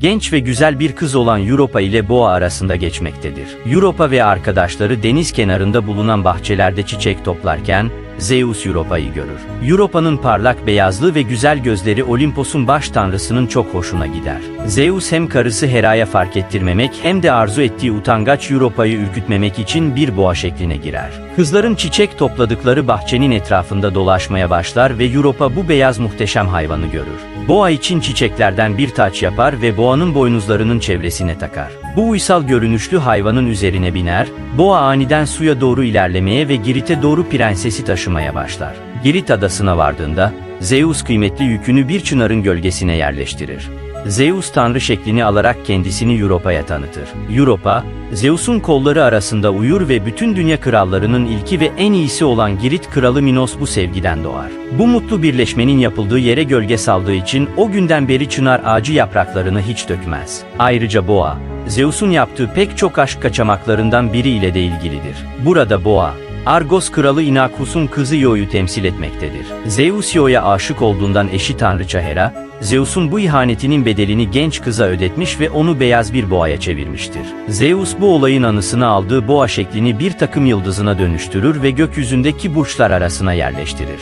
genç ve güzel bir kız olan Europa ile Boğa arasında geçmektedir. Europa ve arkadaşları deniz kenarında bulunan bahçelerde çiçek toplarken, Zeus Europa'yı görür. Europa'nın parlak beyazlığı ve güzel gözleri Olimpos'un baş tanrısının çok hoşuna gider. Zeus hem karısı Hera'ya fark ettirmemek hem de arzu ettiği utangaç Europa'yı ürkütmemek için bir boğa şekline girer. Kızların çiçek topladıkları bahçenin etrafında dolaşmaya başlar ve Europa bu beyaz muhteşem hayvanı görür. Boğa için çiçeklerden bir taç yapar ve boğanın boynuzlarının çevresine takar. Bu uysal görünüşlü hayvanın üzerine biner, boğa aniden suya doğru ilerlemeye ve Girit'e doğru prensesi taşımaya başlar. Girit adasına vardığında, Zeus kıymetli yükünü bir çınarın gölgesine yerleştirir. Zeus tanrı şeklini alarak kendisini Europa'ya tanıtır. Europa, Zeus'un kolları arasında uyur ve bütün dünya krallarının ilki ve en iyisi olan Girit kralı Minos bu sevgiden doğar. Bu mutlu birleşmenin yapıldığı yere gölge saldığı için o günden beri çınar ağacı yapraklarını hiç dökmez. Ayrıca boğa, Zeus'un yaptığı pek çok aşk kaçamaklarından biri ile de ilgilidir. Burada boğa, Argos kralı Inakus'un kızı Io'yu temsil etmektedir. Zeus Io'ya aşık olduğundan eşi tanrıça Hera, Zeus'un bu ihanetinin bedelini genç kıza ödetmiş ve onu beyaz bir boğaya çevirmiştir. Zeus bu olayın anısını aldığı boğa şeklini bir takım yıldızına dönüştürür ve gökyüzündeki burçlar arasına yerleştirir.